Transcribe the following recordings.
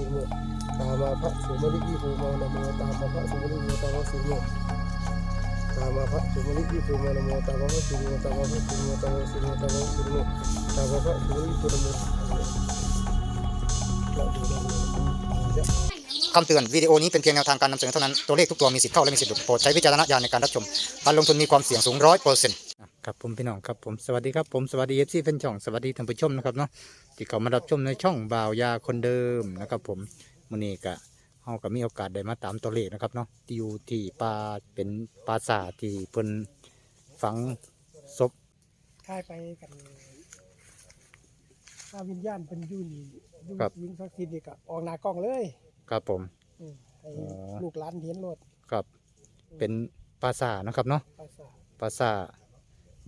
สิโมตามาพระสุมาลิอิภูมานโมตามาพระสุมาลิโมตามาสิโมตามาพระสุมาลิอิภูมานโมตามาพระสิโมตามาพระสิโมตามาสิโมตามาสิโมตามาพระสุมาลิอิภูมานโมคำเตือนวิดีโอนี้เป็นเพียงแนวทางการนำเสนอเท่านั้น ตัวเลขทุกตัวมีสิทธิ์เข้าและมีสิทธิ์หลุดโปรดใช้วิจารณญาณในการรับชม การลงทุนมีความเสี่ยงสูงร้อยเปอร์เซ็นต์ ครับผมพี่น้องครับผมสวัสดีครับผมสวัสดีเอฟซีแฟนช่องสวัสดีท่านผู้ชมนะครับเนาะที่เขามารับชมในช่องบ่าวยาคนเดิมนะครับผมมื้อนี้ก็เฮาก็มีโอกาสได้มาตามตัวเลขนะครับเนาะที่อยู่ที่ป่าเป็นปราสาทที่เพิ่นฝังศพค่ายไปกันถ้าวิญญาณเป็นอยูนี่อยูยิงสักทีนี่ก็ออกหน้ากล้องเลยครับผมอืมให้อ๋อลูกหลานเห็นรถครับ เป็นปราสาทนะครับเนาะภาษาปราสาท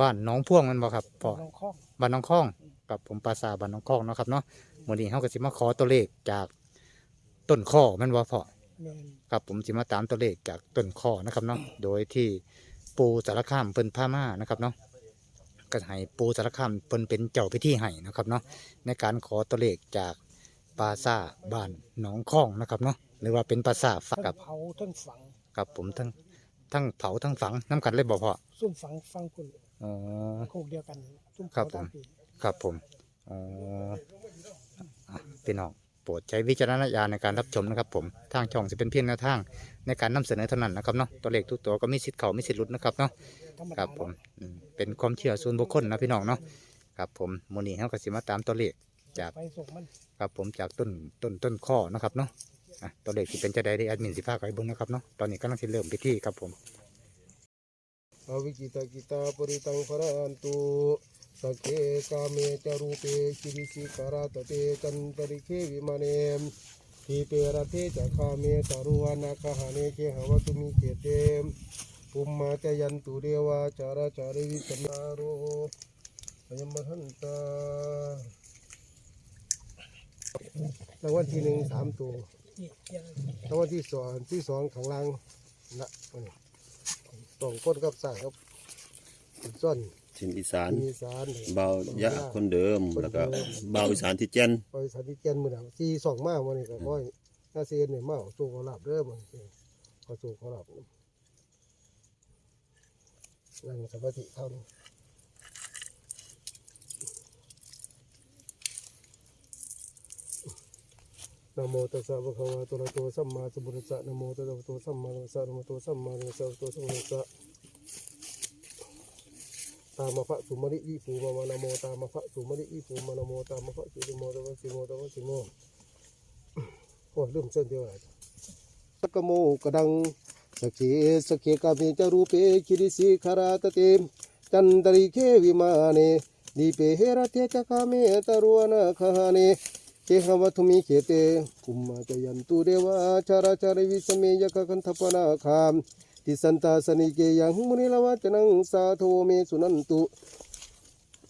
บ้านหน้องพ่วงแมันบ่ครับพ่อ น้องข้อง บ้านหน้องคองกับผมปราสาทบ้านหน้องคองเนาะครับเนาะมื้อนี้เฮาก็สิมาขอตัวเลขจากต้นข้อแมันบ่พ่อ แม่นครับผมสิมาตามตัวเลขจากต้นข้อนะครับเนาะ โดยที่ปูสารคามเพิ่นพามานะครับเนาะก็ให้ปูสารคามเพิ่นเป็นเจ้าพิธีให้นะครับเนาะในการขอตัวเลขจากปราสาทบ้านหนองคองนะครับเนาะหรือว่าเป็นปราสาทฝักทั้กังบเผาทั้งฝัง กับผมทั้งทั้งเผาทั้งฝังน้ำกันเลยบ่พ่อซุ่มฝังฟังคุณ อ๋อ โคกเดียวกันซุ่มครัเผาบผมตามปีครับผมอ๋ออะพี่น้องโปรดใช้วิจารณญาณในการรับชมนะครับผมทางช่องจะเป็นเพียงแนวทางในการนำเสนอเท่านั้นนะครับเนาะตัวเลขทุกตัวก็มีสิทธิ์เขามีสิทธิ์หลุดนะครับเนาะ ธรรมครัดาบผมอืมเป็นความเชื่อส่วนบุคคลนะพี่น้องเนาะครับผมโมอนีเขาก็สิมาตามตัวเลขจากไปส่งมันครับผมจากต้นต้นต้นข้อนะครับเนาะอะตัวเลขที่เป็นจะได้ได้แอดมินสิพาไก่เบิ้งนะครับเนาะตอนนี้กำลังสิเริ่มพิธีครับผม อวิกิตากิตาปริตังพระอันตุสักเคกาเมจารูเปคิริสิการาตเตจันตริเควิมาเนมทีเปรเทจะคาเมตารุวานาคหาเนเคหวตุมิเกเตมปุมมาจยันตุเดวาจาราจาริวิสมาโรยมทันตารางวัลที่หนึ่งสามตัวรางวัลที่สองที่สองข้างล่างนะ อันนี้ต้องคนกับสายครับส่วนทินอีสานมีสารเบายะคนเดิมแล้วก็เบาอีสานที่เจนบริษัทที่เจนมือหนังที่สองมาวันนี้ก็ค่อยน่าเซียนเนี่ยมาเอาตัวเขาหลับเด้อมันเขาตัวเขาหลับนั่งสมาธิเท่านี้ นะโมตัสสะภะคะวะโตอะระโตสัมมาสัมพุทธัสสะนะโมตัสสะภะคะวะโตสัมมาสัมพุทธัสสะนะโมตัสสะสัมมาสัมพุทธัสสะนะโมตัสสะสัมมาสัมพุทธัสสะตามมาพระสุมาริอิภูมามานาโมตามมาพระสุมาริอิภูมานาโมตามมาพระสุริโมตามะสิโมตามะสิโมโอ้ยลืมเส้นเดียวเลยสักโมกระดังสกเคสกเคกามิจารูเปคิริสิขาราตเตมจันตริเควิมาเนดีเปเหระเทจคาเมตารวนาคาเน เคหวัตุมิเคเตคุมมาจยันตุเดวาชาราชาริวิสเมยกคันทปนาคามติสันตาสนิเกยังมุนิลวัจนังสาโทเมสุนันตุ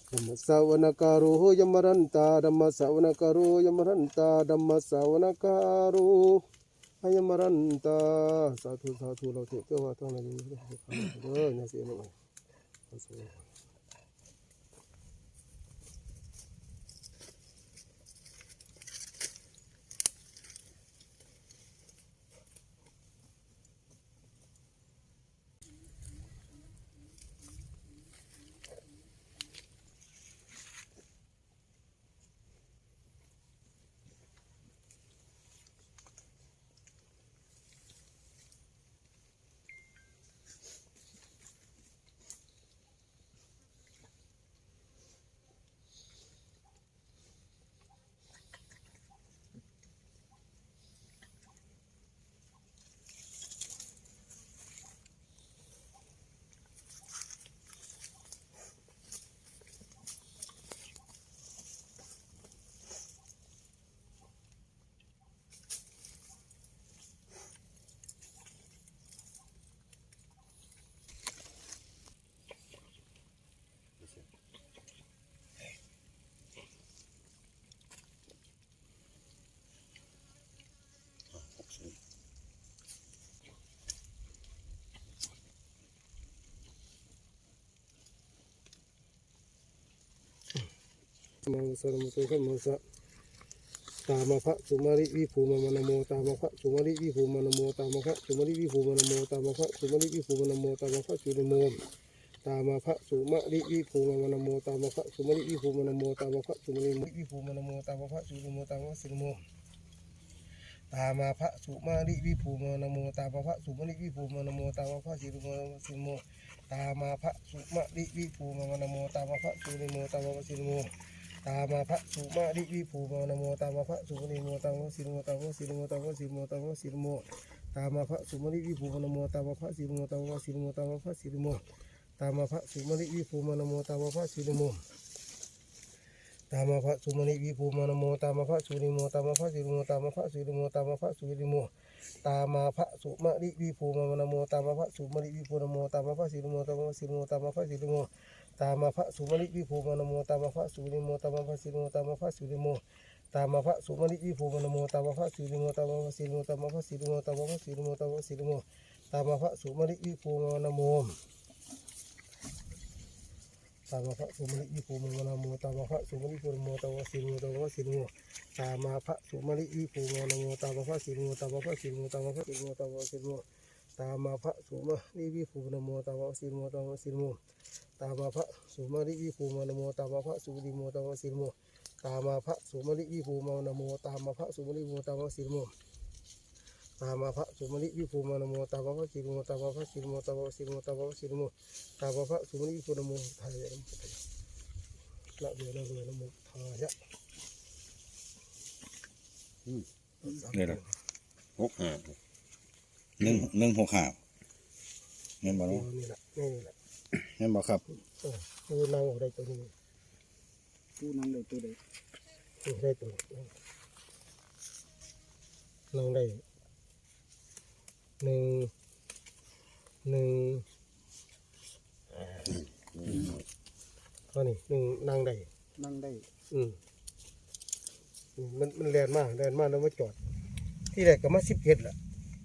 ธรรมสาวนการุยมรันตาธรรมสาวนการุยมรันตาธรรมสาวนการุยมรันตาสาธุสาธุเราเถิดเจ้าว่าทั้งหลายนี้เด้อเนี่ยเสียหน่อย มังสรมุตุขมังสะตามะพระสุมาริวิภูมามนโมตามะพระสุมาริวิภูมานโมตามะพระสุมาริวิภูมานโมตามะพระสุมาริวิภูมานโมตามะพระสุนโมตามะพระสุมาริวิภูมานโมตามะพระสุมาริวิภูมานโมตามะพระสุมาริวิภูมานโมตามะพระสุนโมตามะพระสุนโมตามาพระสุมาริวิภูมานโมตามาพระสุมาริวิภูมานโมตามาพระสิริโมสิโมตามาพระสุมาริวิภูมานโมตามาพระสุริโมตามาพระสิริโม ตามาพระสุมาริวิภูมานโมตามาพระสุริโมตามาสิริโมตามาสิริโมตามาสิริโมตามาสิริโมตามาพระสุมาริวิภูมานโมตามาพระสิริโมตามาสิริโมตามาพระสิริโมตามาพระสุมาริวิภูมานโมตามาพระสิริโมตามะพระสุมาณิวิภูมานโมตามะพระสุริโมตามะพระสิริโมตามะพระสุริโมตามะพระสุริโมตามะพระสุมาณิวิภูมานโมตามะพระสุมาณิวิภูนโมตามะพระสิริโมตามะพระสิริโมตามะพระสิริโม ตามะพระสุมาณิวิภูมานโมตามะพระสุริโมตามะพระสิริโมตามะพระสุริโมตามะพระสุมาณิวิภูมานโมตามะพระสุริโมตามะพระสิริโมตามะพระสิริโมตามะพระสิริโมตามะพระสิริโมตามะพระสุมาณิวิภูมานโมตามะพระสุมาลิวิภูมิมนโมตามะพระสุมาลิภูมิโมตามะสิโมตามะสิโมตามะพระสุมาลิวิภูมิมนโมตามะพระสิโมตามะพระสิโมตามะพระสิโมตามาพระสิโมตามะพระสุมาลิวิภูมินโมตามาพระสิโมตามาพระสิโม ตามะพระสุมาลิวิภูมินโมตามะพระสุริโมตามะสิโมตามะพระสุมาลิวิภูมินโมตามะพระสุมาลิโมตามะสิโมตามมาพระสุมาลิวิภูมานโมตามมาพระสิโมตามมาพระสิโมตามมาพระสิโมตามมาพระสิโมตามาพระสุมาลิวิภูนโมทายะนโมทายะละเวละเวละโมทายะนี่แหละหกห้าหนึ่งหนึ่งหกห้าเงินบ่นี่เนาะนี่แหละนี่แหละ เงินบ่ครับเออคือนางได้ตัวนี้ผู้นำเลยตัวใดนี่ได้ตัวนี้นางได้หนึ่งหนึ่งก็นี่หนึ่งนางได้นั่งได้อืมอืมมันมันแลนมากแลนมากแล้วมาจอด ที่แรกก็มาสิบเจ็ดแหละ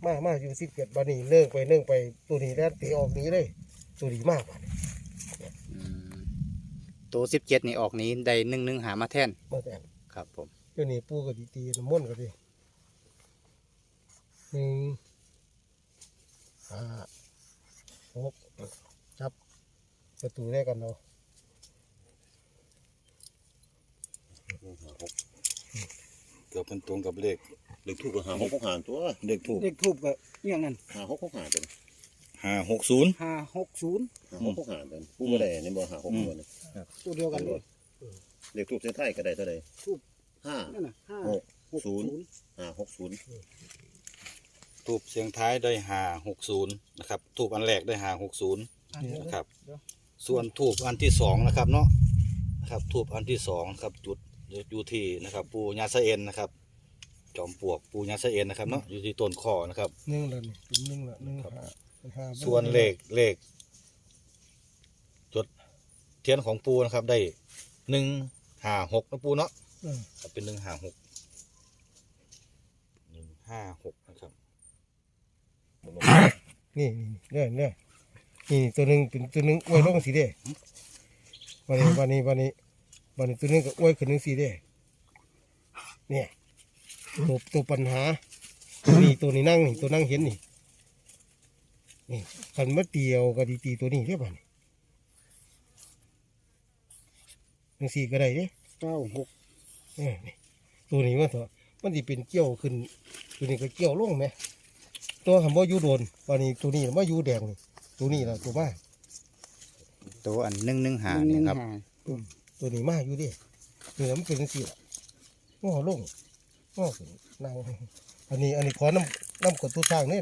มามาอยู่สิบเจ็ดบานี้เลิกไปเลิกไปตัวนี้แลนตีออกหนี้เลยตัวนี้มากบาดนี้ ตัวสิบเจ็ดนี่ออกนี้ได้หนึ่งหนึ่งหามาแทนมาแต่งครับผมเดี๋ยวนี้ปูก็ดีตีน้ำมนต์ก็ดีหนึ่งห้าหกจับประตูแรกกันเนาะเกือบเป็นตรงกับเลขเลขทูบก็หาหกหกห้าตัวเลขถูกเลขทูบก็อหย่างนั้นหาหกหกห้าตัว ห้าหกศูนย์ห้าหกศูนย์หาหกหกห้าตัวผู้ก็ได้นี่บ่หาหกตัวนี่ตัวเดียวกันเลยเลขทูบเส้นไทยก็ได้เท่าใดทูบห้านั่นน่ะห้าหกหกศูนย์ห้าหกศูนย์ถูกเสียงท้ายได้ห้าหกศูนย์นะครับถูกอันแรกได้ห้าหกศูนย์อันเดียวนะกันครับ ส่วนถูกอันที่สองนะครับเนาะนะครับถูกอันที่สองครับจุดอยู่ที่นะครับปูญาสะเอ็นนะครับ จอมปลวกปูญาสะเอ็นนะครับเนาะอยู่ที่ต้นคอนะครับหนึ่งละนี่เป็นหนึ่งละหนึ่งห้าเป็นห้า ส่วนเลขเลขจุดเทียนของปูนะครับ ได้หนึ่งห้าหกนะปูเนาะเออครับเป็นหนึ่งห้าหกหนึ่งห้าหกนะครับนี่นี่เนี่ยเนี่ยนี่ตัวหนึ่งเป็นตัวหนึ่งอวยลงสีเด้วันนี้วันนี้วันนี้วันนี้ตัวหนึ่งก็อวยขึ้นหนึ่งสีเด้เนี่ยตัวตัวปัญหาตัวนี้ตัวนี้นั่งนี่ตัวนั่งเห็นนี่ นี่ขันมาเตียวก็ดีตีตัวนี้เรียบร้อยนี่สี่ก็ได้เด้เก้าหกเออนี่ตัวนี้มันเถอะมันสิเป็นเกี่ยวขึ้น ตัวนี้ก็เกี่ยวลงไหมตัวคำว่าอยู่โดนวันนี้ตัวนี้มาอยู่แดงนี่ตัวนี้ละตัวมาตัวอันหนึ่งหนึ่งหาหนึ่นี่งครับห้าตัวนี้มาอยู่ดินี่ละมันเป็นสี่ละงอลงงอขึ้นนางอันนี้อันนี้ขอน้ำน้ำกดตัวสร้างเนี่ย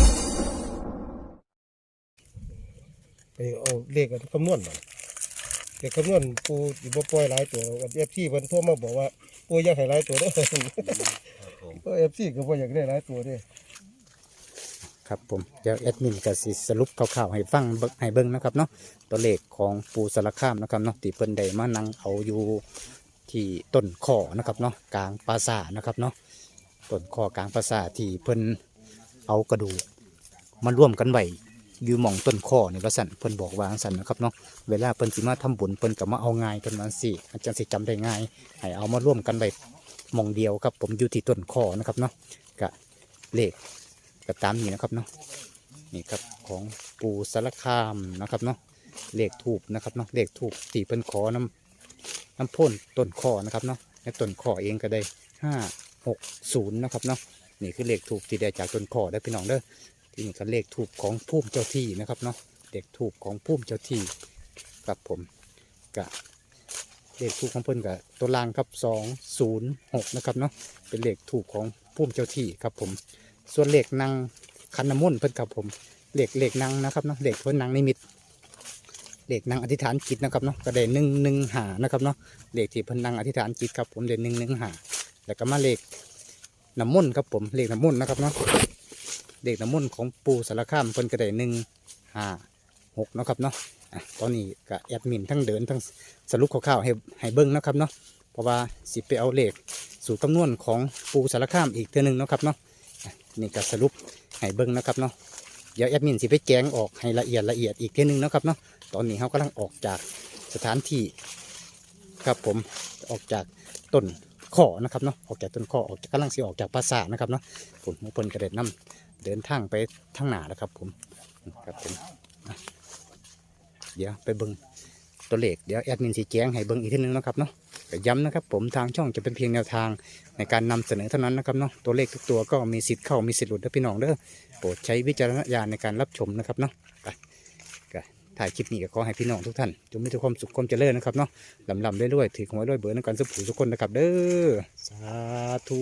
เอาเลขกันคำนวณมาเลขคำนวณปูอยู่บ่ปล่อยหลายตัวเอฟซีเพิ่นโทรมาบอกว่าปูอยากให้หลายตัวเด้อเอฟซีก็บ่อยากได้หลายตัวเด้อคครับผมเดี๋ยวแอดมินก็สิสรุปคร่าวๆให้ฟังเบิ่งให้เบิ่งนะครับเนาะตัวเลขของปูสารคามนะครับเนาะที่เพิ่นได้มานั่งเอาอยู่ที่ต้นคอนะครับเนาะกลางปราสาทนะครับเนาะต้นคอกลางปราสาทที่เพิ่นเอากระดูกมาร่วมกันไว้ อยู่หม่องต้นคอนี่ว่าสั่นเพิ่นบอกว่างสั่นนะครับเนาะเวลาเพิ่นสิมาทำบุญเพิ่นก็มาเอาง่ายเพิ่นว่าสิอาจารย์สิจำได้ง่ายให้เอามาร่วมกันไว้หม่องเดียวครับ ผมอยู่ที่ต้นคอนะครับเนาะก็เลขก็ตามนี้นะครับเนาะนี่ครับของปูสารคามนะครับเนาะเลขถูกนะครับเนาะเลขถูกที่เพิ่นขอน้ำน้ำพ่นต้นคอนะครับเนาะและต้นคอเองก็ได้ห้าหกศูนย์นะครับเนาะนี่คือเลขถูกที่ได้จากต้นคอได้พี่น้องเด้อ ที่นี่ก็เลขถูกของพุ่มเจ้าที่นะครับเนาะเลขถูกของพุ่มเจ้าที่กับผมกะเลขถูกของเพิ่นกับตัวล่างครับสองศูนย์หกนะครับเนาะเป็นเลขถูกของพุ่มเจ้าที่ครับผม ส่วนเล็กนางคันน้ำมนเพิ่นกับผมเล็กเล็กนางนะครับเนาะเล็กเพิ่นนางนิมิตเล็กนางอธิษฐานจิตนะครับเนาะก็ได้หนึ่งหนึ่งหานะครับเนาะเล็กที่เพิ่นนางอธิษฐานจิตครับผมได้หนึ่งหนึ่งหาแล้วก็มาเล็กน้ำมนครับผมเล็กน้ำมนนะครับเนาะ เหล็กน้ำมนต์ของปูสารคามเพิ่นก็ได้หนึ่งห้าหกนาะครับเนาะตอนนี้ก็แอดมินทั้งเดินทั้งสรุปคร่าวๆให้ให้เบิ้งนะครับเนาะเพราะว่าสิไปเอาเหล็กสูตรคำนวณของปูสารคามอีกเทื่อหนึงนะครับเนาะนี่ก็สรุปให้เบิ่งนะครับเนาะเดี๋ยวแอดมินสิไปแจ้งออกให้ละเอียดละเอียดอีกทีหนึงนะครับเนาะตอนนี้เขากำลังออกจากสถานที่ครับผมออกจากต้นข้อนะครับเนาะออกจากต้นข้อออกจากกำลังสิออกจากปราสาทนะครับเนาะผมหมูเพิ่นกระเด็นนํ เดินทางไปทางหนาแล้วครับผมครับผมเดี๋ยวไปเบิ่งตัวเลขเดี๋ยวแอดมินสิแจ้งให้เบิ่งอีกทีหนึงนะครับเนาะย้ำนะครับผมทางช่องจะเป็นเพียงแนวทางในการนำเสนอเท่านั้นนะครับเนาะตัวเลขทุกตัวก็มีสิทธิ์เข้ามีสิทธิ์หลุดนะพี่น้องเด้อโปรดใช้วิจารณญาณในการรับชมนะครับเนาะไปก็ถ่ายคลิปนี้ก็ขอให้พี่น้องทุกท่านจงมีแต่ความสุขความเจริญนะครับเนาะลำลำด้วยๆถือของไว้ด้วยเบอร์ในการสุขผูทุกคนนะครับเด้อสาธุ